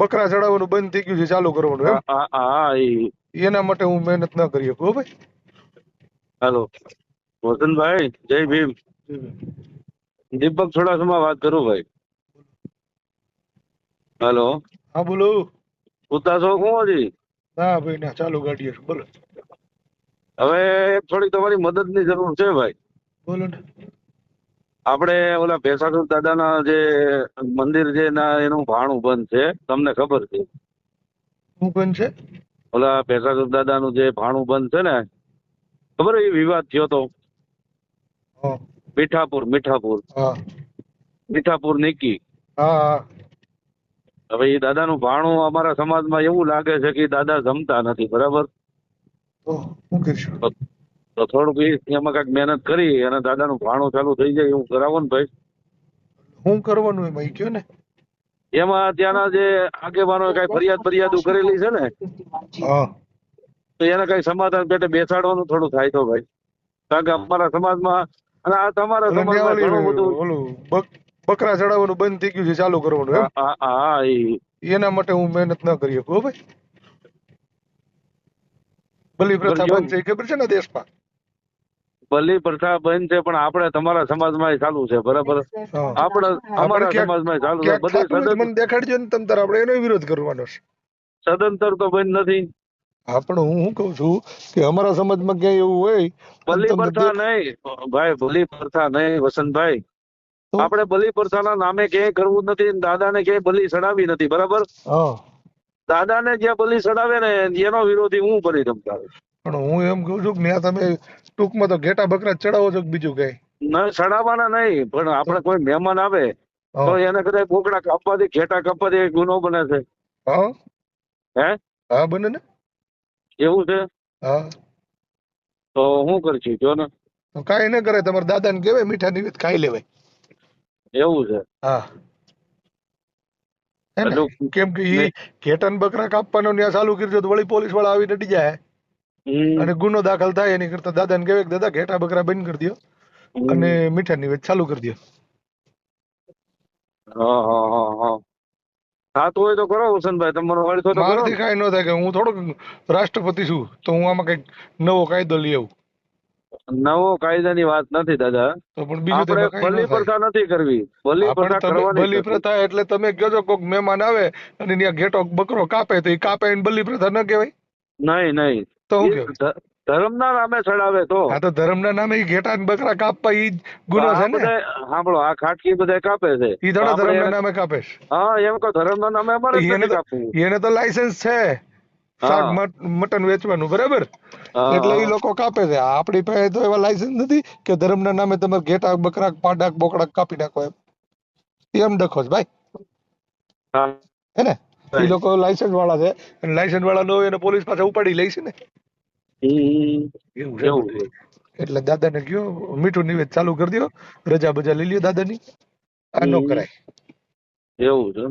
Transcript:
બકરા ચડાવવાનું બંધ થઈ ગયું છે ચાલુ કરવાનું એમ? હા એના માટે હું મહેનત ના કરી શકું ભાઈ. હાલો. વસંતભાઈ જય ભીમ. દીપક ચોડાસમા વાત કરું ભાઈ. હાલો. હા બોલો. ઉતા છો કોણ હજી? ના ભાઈ ના ચાલુ ગાડી. બોલો. હવે થોડી તમારી મદદની જરૂર છે ભાઈ. બોલો ને. આપણે ઓલા ભેસાસુર દાદાના જે મંદિર છે ના એનું ભાણું બંધ છે તમને ખબર છે? શું બંધ છે? ઓલા ભેસાસુર દાદાનું જે ભાણું બંધ છે ને ખબર એ વિવાદ થયો તો? મીઠાપુર મીઠાપુર. હા. મીઠાપુર નિકી. હવે એ દાદાનું ભાણું અમારા સમાજમાં એવું લાગે છે કે દાદા જમતા નથી બરાબર? શું કરશું તો થોડુંક એમાં કાંઈક મહેનત કરી અને દાદાનું ભાણું ચાલુ થઈ જાય એવું કરાવો ને ભાઈ. શું કરવાનું એમાં ઈ કયો ને? એમાં ત્યાંના જે આગેવાનો કઈ ફરિયાદ ફરિયાદો કરેલી છે ને? તો એને કઈ સમાધાન પેટે બેસાડવાનું થોડું થાય તો ભાઈ. કારણ કે અમારા સમાજમાં અને આ તમારા સમાજમાં ઘણું બધું બકરા ચડાવવાનું બંધ થઈ ગયું છે ચાલુ કરવાનું હા એના માટે હું મહેનત ના કરી શકું ભાઈ. બલિ પ્રથા બંધ છે ઈ ખબર છે ને દેશમાં? બલી પ્રથા બંધ છે પણ આપણે તમારા સમાજમાં ચાલુ છે બરાબર? આપણે અમારા સમાજમાં ચાલુ છે બધે સદન દેખાડજો ને તમ તાર આપણે એનો વિરોધ કરવાનો છે. સદંતર તો બંધ નથી. હા પણ હું શું કહું છું કે અમારા સમાજમાં ક્યાંય એવું હોય ભલી પ્રથા નહીં ભાઈ ભલી પ્રથા નહીં વસંતભાઈ? આપણે બલી પ્રથાના નામે ક્યાંય કરવું નથી ને દાદાને ક્યાંય બલી ચડાવી નથી બરાબર? હા. દાદાને જ્યાં બલી ચડાવે ને એનો વિરોધી હું કરી તમતા પણ હું એમ કહું છું કે ત્યાં તમે ટૂંકમાં તો ઘેટા બકરા ચડાવો છો કે બીજું કઈ? ના ચડાવવાના નહીં પણ આપણે કોઈ મહેમાન આવે તો એને કદાચ બોકડા કાપવાથી ઘેટા કાપવાથી ગુનો બને છે. હા? હે? હા બને ને? એવું છે? હા. તો હું કરશું જો ને. તો કાંઈ ન કરે તમારા દાદાને કહેવાય મીઠા નિવેદ ખાઈ લેવાય. એવું છે. હા. કેમ કે ઈ ઘેટા ને બકરા કાપવાનો ત્યાં ચાલુ કર્યો તો વળી પોલીસવાળા આવીને અડી જાય. અને ગુનો દાખલ થાય એની કરતા દાદાને કહેવાય કે દાદા ઘેટા બકરા બંધ કરી દો હમ. અને મીઠા વેચ ચાલુ કરી દો હા હા હા હા. થતું હોય તો કરો વસંતભાઈ. તમારો વાળી તો મારાથી કાંઈ ન થાય કે હું થોડોક રાષ્ટ્રપતિ છું તો હું આમાં કંઈક નવો કાયદો લઈ આવું. નવો કાયદાની વાત નથી દાદા. તો પણ બીજું તો આપણે બલી પ્રથા નથી કરવી. બલી પ્રથા કરવાની બલિ પ્રથા એટલે તમે કહો છો કોક મહેમાન આવે અને ત્યાં ઘેટો બકરો કાપે તો એ કાપે એને બલિ પ્રથા ન કહેવાય? નહીં નહીં. તો હું ઈ ધર્મના નામે ચડાવે તો. હા તો ધર્મના નામે ઈ ઘેટા ને બકરા કાપવા ઈ ગુનો છે ને? સાંભળો આ ખાટકી બધા કાપે છે. ઈ ધડો ધર્મના નામે કાપે છે. હા એમ કહો ધર્મના નામે અમારે એને કાપવું. એને તો લાયસન્સ છે. શાક મટન વેચવાનું બરાબર? એટલે એ લોકો કાપે છે. આપણી પાસે તો એવા લાયસન્સ નથી કે ધર્મના નામે તમે ઘેટા બકરા પાડા બોકડા કાપી નાખો એમ. એમ ડખો છે ભાઈ. હા. હે ને? ઈ લોકો લાયસન્સ વાળા છે. અને લાયસન્સ વાળા નો હોય એને પોલીસ પાસે ઉપાડી લે છે ને. એવું છે. એટલે દાદાને કયો મીઠું નિવેદ ચાલુ કરી દો રજા બજા લઈ લ્યો દાદાની. આ નો કરાય. એવું છે